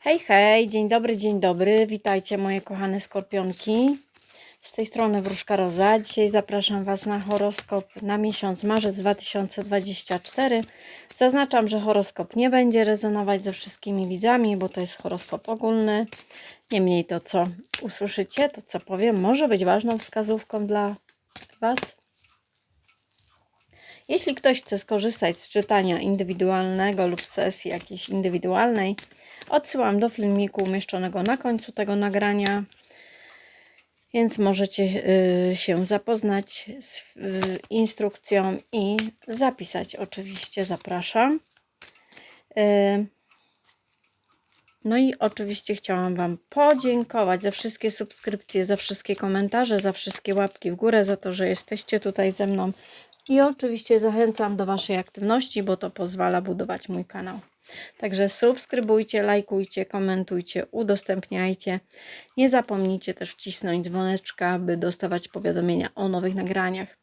Hej, hej, dzień dobry, dzień dobry. Witajcie moje kochane skorpionki. Z tej strony Wróżka Roza. Dzisiaj zapraszam Was na horoskop na miesiąc marzec 2024. Zaznaczam, że horoskop nie będzie rezonować ze wszystkimi widzami, bo to jest horoskop ogólny. Niemniej to, co usłyszycie, to co powiem, może być ważną wskazówką dla Was. Jeśli ktoś chce skorzystać z czytania indywidualnego lub sesji jakiejś indywidualnej, odsyłam do filmiku umieszczonego na końcu tego nagrania, więc możecie y, się zapoznać z y, instrukcją i zapisać. Oczywiście zapraszam. Y, no i oczywiście chciałam Wam podziękować za wszystkie subskrypcje, za wszystkie komentarze, za wszystkie łapki w górę, za to, że jesteście tutaj ze mną. I oczywiście zachęcam do Waszej aktywności, bo to pozwala budować mój kanał. Także subskrybujcie, lajkujcie, komentujcie, udostępniajcie. Nie zapomnijcie też wcisnąć dzwoneczka, aby dostawać powiadomienia o nowych nagraniach.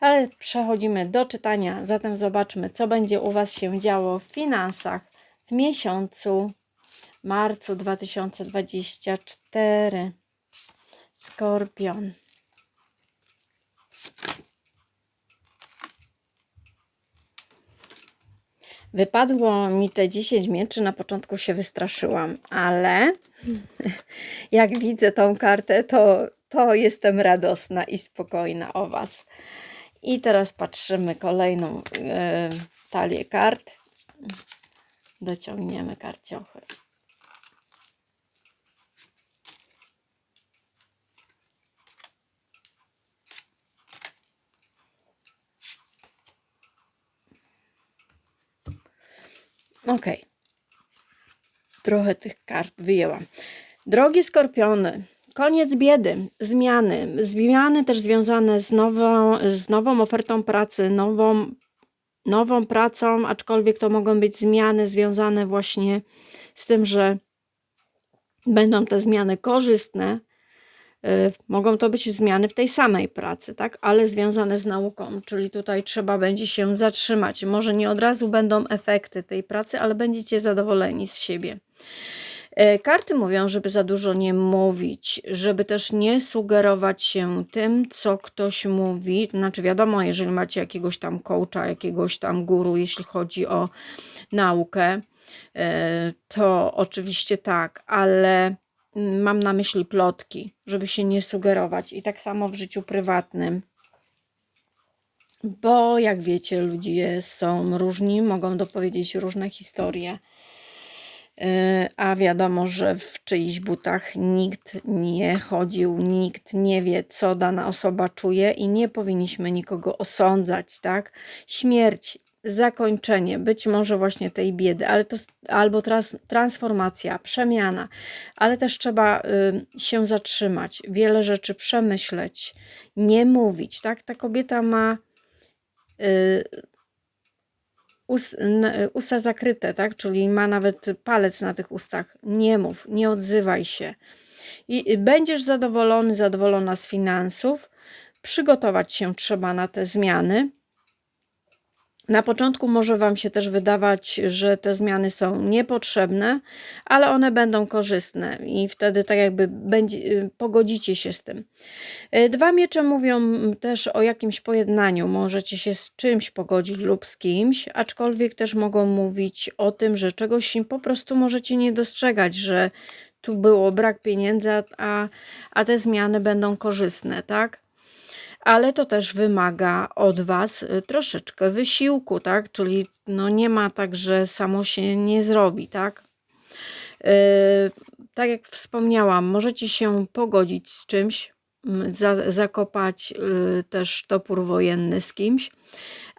Ale przechodzimy do czytania, zatem zobaczmy, co będzie u Was się działo w finansach w miesiącu marcu 2024. Skorpion. Wypadło mi te 10 mieczy, na początku się wystraszyłam, ale jak widzę tą kartę, to, to jestem radosna i spokojna o Was. I teraz patrzymy kolejną e, talię kart. Dociągniemy karciochy. Ok. Trochę tych kart wyjęłam. Drogie skorpiony, koniec biedy, zmiany. Zmiany też związane z nową, z nową ofertą pracy, nową, nową pracą, aczkolwiek to mogą być zmiany związane właśnie z tym, że będą te zmiany korzystne. Y, Mogą to być zmiany w tej samej pracy, tak? ale związane z nauką, czyli tutaj trzeba będzie się zatrzymać. Może nie od razu będą efekty tej pracy, ale będziecie zadowoleni z siebie. Y, Karty mówią, żeby za dużo nie mówić, żeby też nie sugerować się tym, co ktoś mówi. Znaczy, wiadomo, jeżeli macie jakiegoś tam coacha, jakiegoś tam guru, jeśli chodzi o naukę, y, to oczywiście tak, ale mam na myśli plotki, żeby się nie sugerować. I tak samo w życiu prywatnym. Bo jak wiecie, ludzie są różni, mogą dopowiedzieć różne historie. Yy, A wiadomo, że w czyichś butach nikt nie chodził, nikt nie wie, co dana osoba czuje i nie powinniśmy nikogo osądzać, tak? Śmierć zakończenie, być może właśnie tej biedy, ale to albo trans, transformacja, przemiana, ale też trzeba y, się zatrzymać, wiele rzeczy przemyśleć, nie mówić, tak? Ta kobieta ma y, us, usta zakryte, tak? Czyli ma nawet palec na tych ustach. Nie mów, nie odzywaj się. I będziesz zadowolony, zadowolona z finansów. Przygotować się trzeba na te zmiany. Na początku może Wam się też wydawać, że te zmiany są niepotrzebne, ale one będą korzystne i wtedy tak jakby będzie, y, pogodzicie się z tym. Y, Dwa miecze mówią też o jakimś pojednaniu. Możecie się z czymś pogodzić lub z kimś, aczkolwiek też mogą mówić o tym, że czegoś po prostu możecie nie dostrzegać, że tu było brak pieniędzy, a, a te zmiany będą korzystne, tak? Ale to też wymaga od Was y, troszeczkę wysiłku, tak? Czyli no nie ma tak, że samo się nie zrobi, tak? Yy, tak jak wspomniałam, możecie się pogodzić z czymś, za, zakopać y, też topór wojenny z kimś,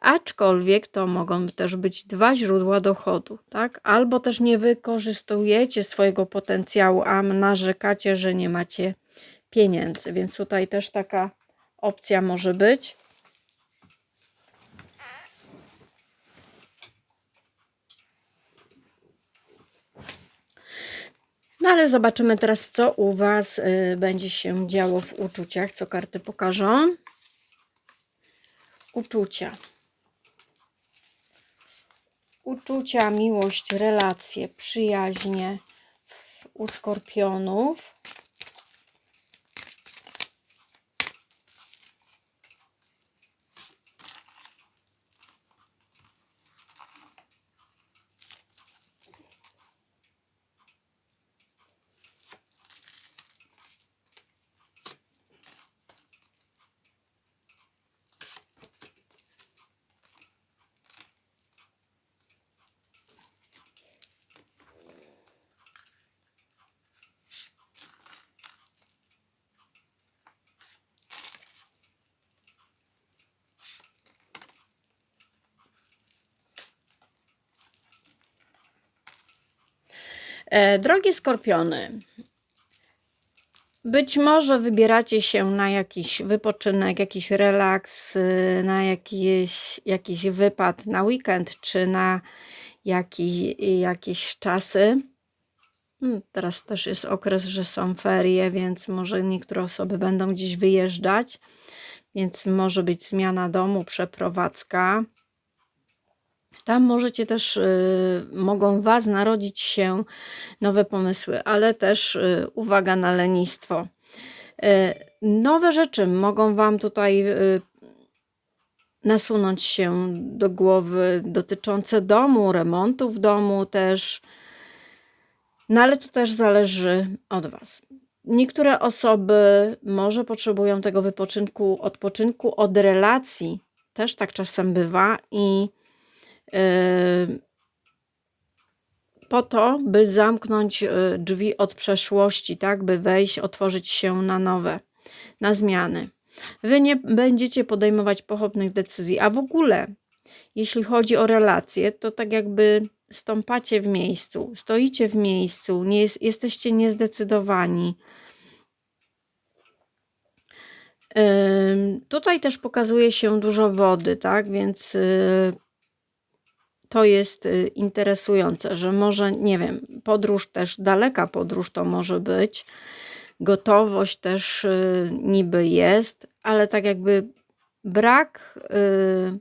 aczkolwiek to mogą też być dwa źródła dochodu, tak? Albo też nie wykorzystujecie swojego potencjału, a narzekacie, że nie macie pieniędzy, więc tutaj też taka opcja może być. No ale zobaczymy teraz, co u Was y, będzie się działo w uczuciach, co karty pokażą. Uczucia. Uczucia, miłość, relacje, przyjaźnie, u skorpionów. Drogie skorpiony, być może wybieracie się na jakiś wypoczynek, jakiś relaks, y, na jakiś, jakiś wypad na weekend, czy na jakiś, jakieś czasy. Hmm, Teraz też jest okres, że są ferie, więc może niektóre osoby będą gdzieś wyjeżdżać, więc może być zmiana domu, przeprowadzka. Tam możecie też, y, mogą Was narodzić się nowe pomysły, ale też y, uwaga na lenistwo. Y, nowe rzeczy mogą Wam tutaj nasunąć się do głowy dotyczące domu, remontu w domu też. No ale to też zależy od Was. Niektóre osoby może potrzebują tego wypoczynku, odpoczynku od relacji. Też tak czasem bywa i po to, by zamknąć yy, drzwi od przeszłości, tak, by wejść, otworzyć się na nowe, na zmiany. Wy nie będziecie podejmować pochopnych decyzji, a w ogóle, jeśli chodzi o relacje, to tak jakby stąpacie w miejscu, stoicie w miejscu, nie jest, jesteście niezdecydowani. Yy, tutaj też pokazuje się dużo wody, tak, więc yy, to jest y, interesujące, że może, nie wiem, podróż też, daleka podróż to może być, gotowość też y, niby jest, ale tak jakby brak, y,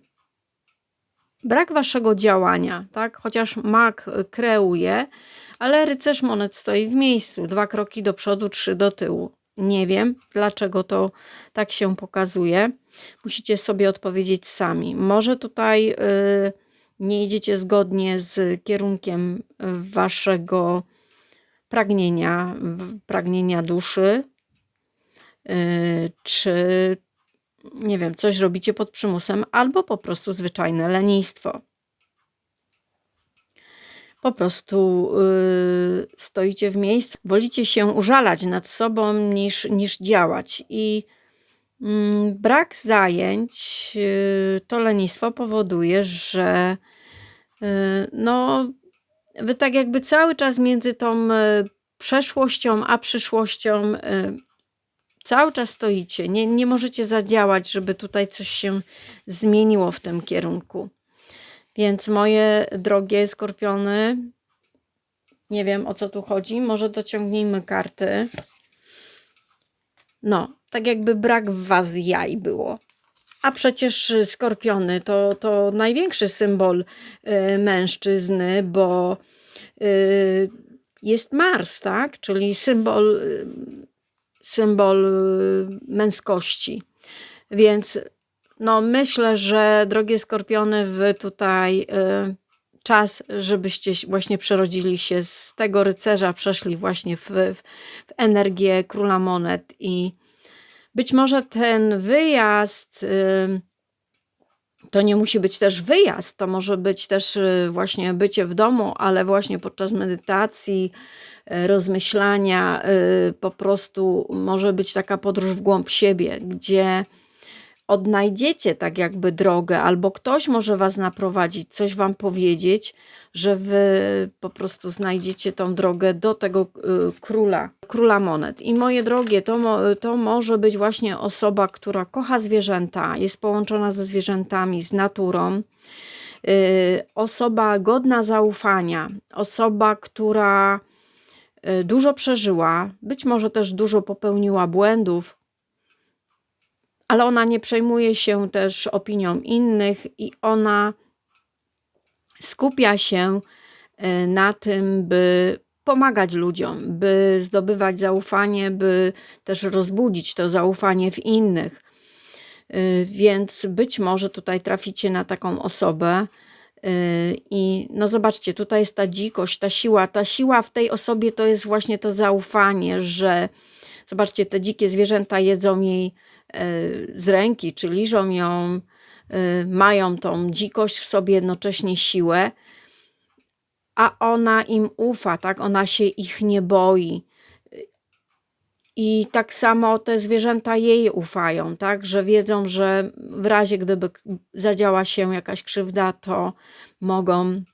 brak waszego działania, tak? Chociaż mak kreuje, ale rycerz monet stoi w miejscu, dwa kroki do przodu, trzy do tyłu. Nie wiem, dlaczego to tak się pokazuje. Musicie sobie odpowiedzieć sami. Może tutaj. Yy, nie idziecie zgodnie z kierunkiem waszego pragnienia, pragnienia duszy, y, czy nie wiem, coś robicie pod przymusem, albo po prostu zwyczajne lenistwo. Po prostu yy, stoicie w miejscu, wolicie się użalać nad sobą niż, niż działać. I brak zajęć, y, to lenistwo powoduje, że y, no, wy tak jakby cały czas między tą y, przeszłością a przyszłością cały czas stoicie. Nie, nie możecie zadziałać, żeby tutaj coś się zmieniło w tym kierunku. Więc moje drogie skorpiony, nie wiem o co tu chodzi, może dociągnijmy karty. No, tak jakby brak w was jaj było. A przecież skorpiony to, to największy symbol y, mężczyzny, bo y, jest Mars, tak? Czyli symbol, y, symbol y, męskości. Więc no, myślę, że drogie skorpiony, wy tutaj y, czas, żebyście właśnie przerodzili się z tego rycerza, przeszli właśnie w, w, w energię króla monet i być może ten wyjazd to nie musi być też wyjazd, to może być też y, właśnie bycie w domu, ale właśnie podczas medytacji, y, rozmyślania, y, po prostu może być taka podróż w głąb siebie, gdzie odnajdziecie tak jakby drogę, albo ktoś może was naprowadzić, coś wam powiedzieć, że wy po prostu znajdziecie tą drogę do tego y, króla, króla monet. I moje drogie, to, to może być właśnie osoba, która kocha zwierzęta, jest połączona ze zwierzętami, z naturą. Y, osoba godna zaufania, osoba, która y, dużo przeżyła, być może też dużo popełniła błędów, ale ona nie przejmuje się też opinią innych i ona skupia się e, na tym, by pomagać ludziom, by zdobywać zaufanie, by też rozbudzić to zaufanie w innych. Y, więc być może tutaj traficie na taką osobę. Y, I no zobaczcie, tutaj jest ta dzikość, ta siła. Ta siła w tej osobie to jest właśnie to zaufanie, że zobaczcie, te dzikie zwierzęta jedzą jej z ręki, czy liżą ją, mają tą dzikość w sobie, jednocześnie siłę a ona im ufa, tak? Ona się ich nie boi. I tak samo te zwierzęta jej ufają, tak? Że wiedzą, że w razie gdyby zadziała się jakaś krzywda, to mogą y,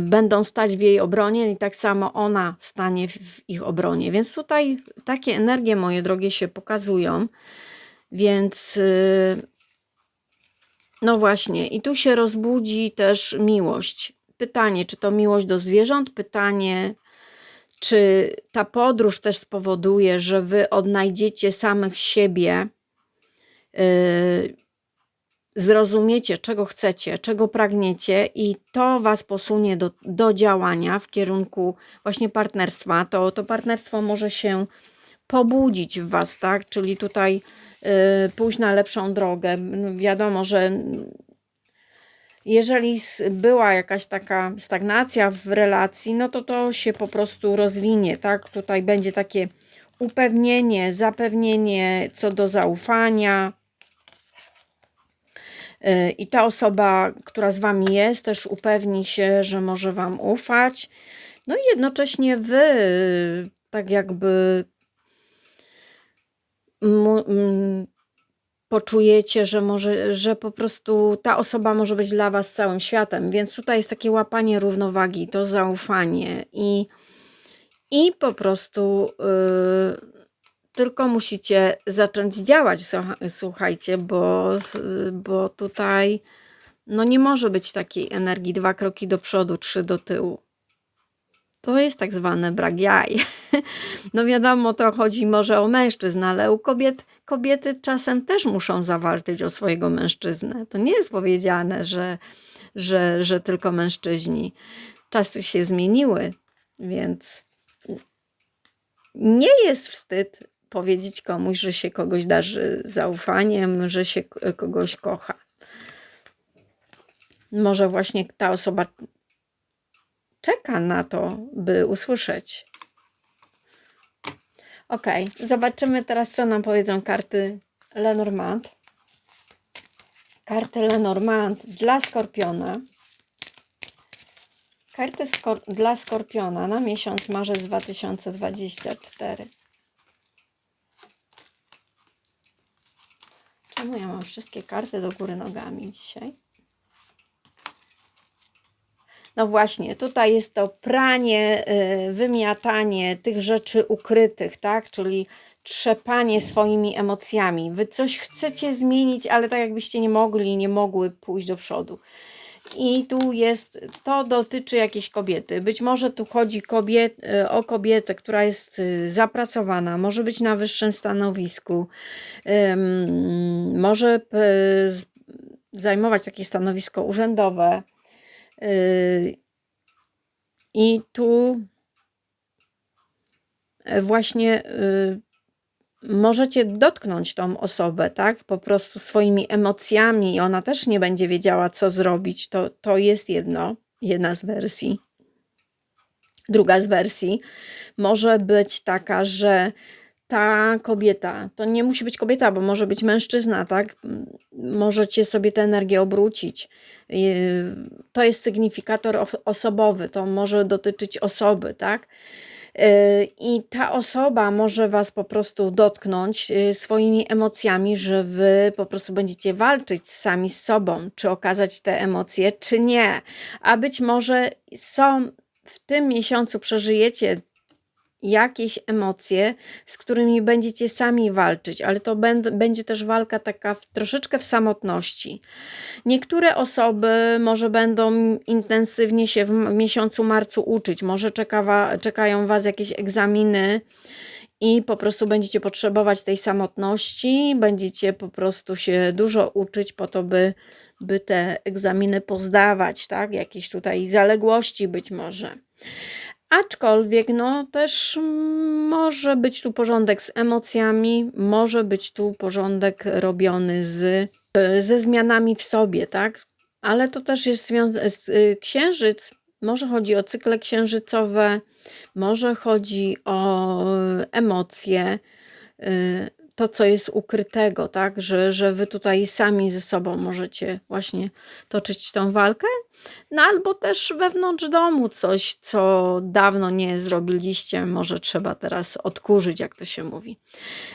będą stać w jej obronie i tak samo ona stanie w ich obronie. Więc tutaj takie energie, moje drogie, się pokazują. Więc y, no właśnie, i tu się rozbudzi też miłość. Pytanie, czy to miłość do zwierząt? Pytanie, czy ta podróż też spowoduje, że wy odnajdziecie samych siebie, yy, zrozumiecie, czego chcecie, czego pragniecie, i to was posunie do, do działania w kierunku właśnie partnerstwa. To, to partnerstwo może się pobudzić w was, tak? Czyli tutaj Y, pójść na lepszą drogę. Wiadomo, że jeżeli była jakaś taka stagnacja w relacji, no to to się po prostu rozwinie, tak? Tutaj będzie takie upewnienie, zapewnienie co do zaufania. Y, I ta osoba, która z wami jest, też upewni się, że może wam ufać. No i jednocześnie wy, tak jakby poczujecie, że może, że po prostu ta osoba może być dla was całym światem. Więc tutaj jest takie łapanie równowagi, to zaufanie i, i po prostu yy, tylko musicie zacząć działać, słuchajcie, bo, bo tutaj no nie może być takiej energii dwa kroki do przodu, trzy do tyłu. To jest tak zwany brak jaj. No wiadomo, to chodzi może o mężczyzn, ale u kobiet, kobiety czasem też muszą zawalczyć o swojego mężczyznę. To nie jest powiedziane, że, że, że tylko mężczyźni. Czasy się zmieniły, więc nie jest wstyd powiedzieć komuś, że się kogoś darzy zaufaniem, że się kogoś kocha. Może właśnie ta osoba czeka na to, by usłyszeć. Ok, zobaczymy teraz, co nam powiedzą karty Lenormand. Karty Lenormand dla Skorpiona. Karty skor dla Skorpiona na miesiąc marzec 2024. Czemu ja mam wszystkie karty do góry nogami dzisiaj? No właśnie, tutaj jest to pranie, y, wymiatanie tych rzeczy ukrytych, tak? Czyli trzepanie swoimi emocjami. Wy coś chcecie zmienić, ale tak jakbyście nie mogli, nie mogły pójść do przodu. I tu jest, to dotyczy jakiejś kobiety. Być może tu chodzi kobiet, y, o kobietę, która jest y, zapracowana, może być na wyższym stanowisku, może zajmować takie stanowisko urzędowe, I tu e, właśnie możecie dotknąć tą osobę, tak? Po prostu swoimi emocjami i ona też nie będzie wiedziała, co zrobić. To, to jest jedno, jedna z wersji. Druga z wersji może być taka, że ta kobieta, to nie musi być kobieta, bo może być mężczyzna, tak? Możecie sobie tę energię obrócić. To jest sygnifikator osobowy, to może dotyczyć osoby, tak? I ta osoba może Was po prostu dotknąć y, swoimi emocjami, że Wy po prostu będziecie walczyć sami z sobą, czy okazać te emocje, czy nie. A być może są w tym miesiącu przeżyjecie jakieś emocje, z którymi będziecie sami walczyć, ale to będzie też walka taka w, troszeczkę w samotności. Niektóre osoby może będą intensywnie się w miesiącu marcu uczyć, może czeka, czekają Was jakieś egzaminy i po prostu będziecie potrzebować tej samotności, będziecie po prostu się dużo uczyć po to, by, by te egzaminy pozdawać, tak? Jakieś tutaj zaległości być może. Aczkolwiek, no też może być tu porządek z emocjami, może być tu porządek robiony z, ze zmianami w sobie, tak? Ale to też jest związane z y, księżyc. Może chodzi o cykle księżycowe, może chodzi o emocje, y, to, co jest ukrytego, tak? Że, że wy tutaj sami ze sobą możecie właśnie toczyć tą walkę. No albo też wewnątrz domu coś, co dawno nie zrobiliście, może trzeba teraz odkurzyć, jak to się mówi.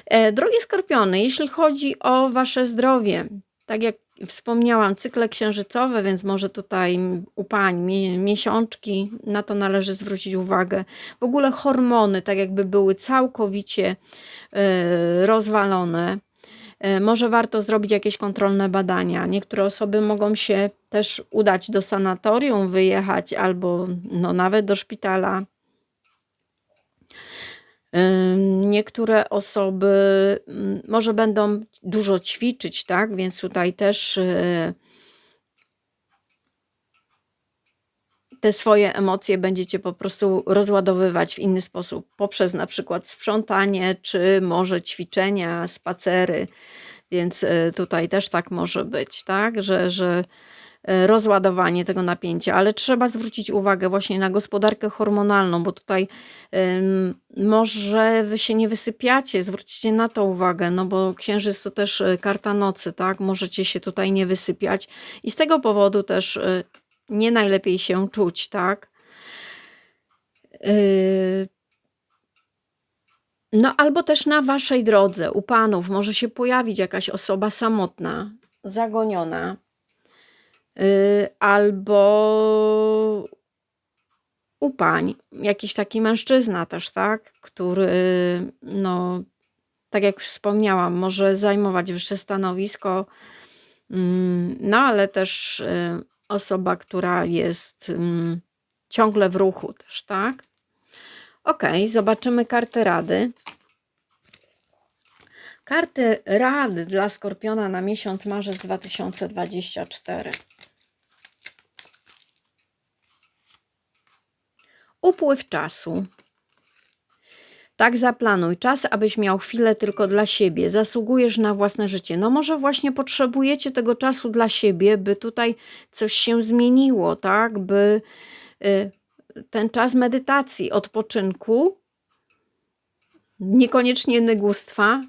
E, drogie skorpiony, jeśli chodzi o wasze zdrowie, tak jak wspomniałam, cykle księżycowe, więc może tutaj u pań miesiączki, na to należy zwrócić uwagę. W ogóle hormony, tak jakby były całkowicie e, rozwalone. E, może warto zrobić jakieś kontrolne badania. Niektóre osoby mogą się też udać do sanatorium, wyjechać albo no, nawet do szpitala Niektóre osoby mm, może będą dużo ćwiczyć, tak? Więc tutaj też y, te swoje emocje będziecie po prostu rozładowywać w inny sposób, poprzez na przykład sprzątanie, czy może ćwiczenia, spacery. Więc y, tutaj też tak może być, tak? Że, że rozładowanie tego napięcia, ale trzeba zwrócić uwagę właśnie na gospodarkę hormonalną, bo tutaj może wy się nie wysypiacie, zwróćcie na to uwagę, no bo księżyc to też e, karta nocy, tak? Możecie się tutaj nie wysypiać i z tego powodu też y, nie najlepiej się czuć, tak? No, albo też na waszej drodze, u panów, może się pojawić jakaś osoba samotna, zagoniona, albo u pań, jakiś taki mężczyzna też, tak, który, no, tak jak wspomniałam, może zajmować wyższe stanowisko, mm, no ale też y, osoba, która jest mm, ciągle w ruchu też, tak? Ok, zobaczymy karty rady. Karty rady dla Skorpiona na miesiąc marzec 2024. Upływ czasu. Tak zaplanuj czas, abyś miał chwilę tylko dla siebie. Zasługujesz na własne życie. No może właśnie potrzebujecie tego czasu dla siebie, by tutaj coś się zmieniło, tak? By y, ten czas medytacji, odpoczynku, niekoniecznie nygustwa,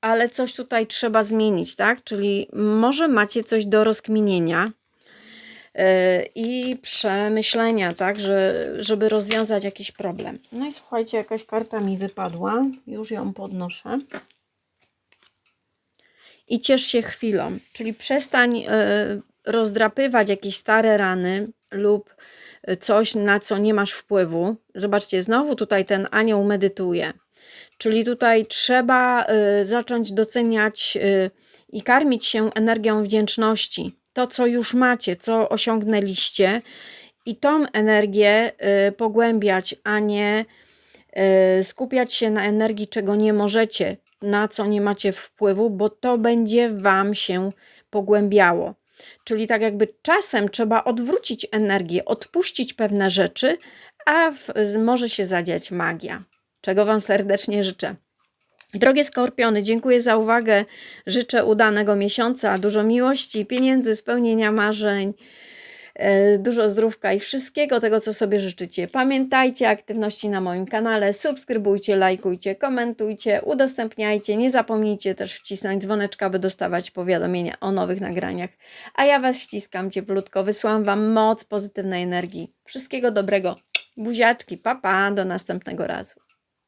ale coś tutaj trzeba zmienić, tak? Czyli może macie coś do rozkminienia, i przemyślenia, tak, że, żeby rozwiązać jakiś problem. No i słuchajcie, jakaś karta mi wypadła, już ją podnoszę. I ciesz się chwilą, czyli przestań e, rozdrapywać jakieś stare rany lub coś, na co nie masz wpływu. Zobaczcie, znowu tutaj ten anioł medytuje. Czyli tutaj trzeba e, zacząć doceniać i karmić się energią wdzięczności to, co już macie, co osiągnęliście i tą energię y, pogłębiać, a nie y, skupiać się na energii, czego nie możecie, na co nie macie wpływu, bo to będzie Wam się pogłębiało. Czyli tak jakby czasem trzeba odwrócić energię, odpuścić pewne rzeczy, a w, może się zadziać magia. Czego Wam serdecznie życzę. Drogie skorpiony, dziękuję za uwagę. Życzę udanego miesiąca, dużo miłości, pieniędzy, spełnienia marzeń, e, dużo zdrówka i wszystkiego tego, co sobie życzycie. Pamiętajcie aktywności na moim kanale, subskrybujcie, lajkujcie, komentujcie, udostępniajcie. Nie zapomnijcie też wcisnąć dzwoneczka, by dostawać powiadomienia o nowych nagraniach. A ja Was ściskam cieplutko, wysyłam Wam moc pozytywnej energii. Wszystkiego dobrego. Buziaczki, papa, pa, do następnego razu.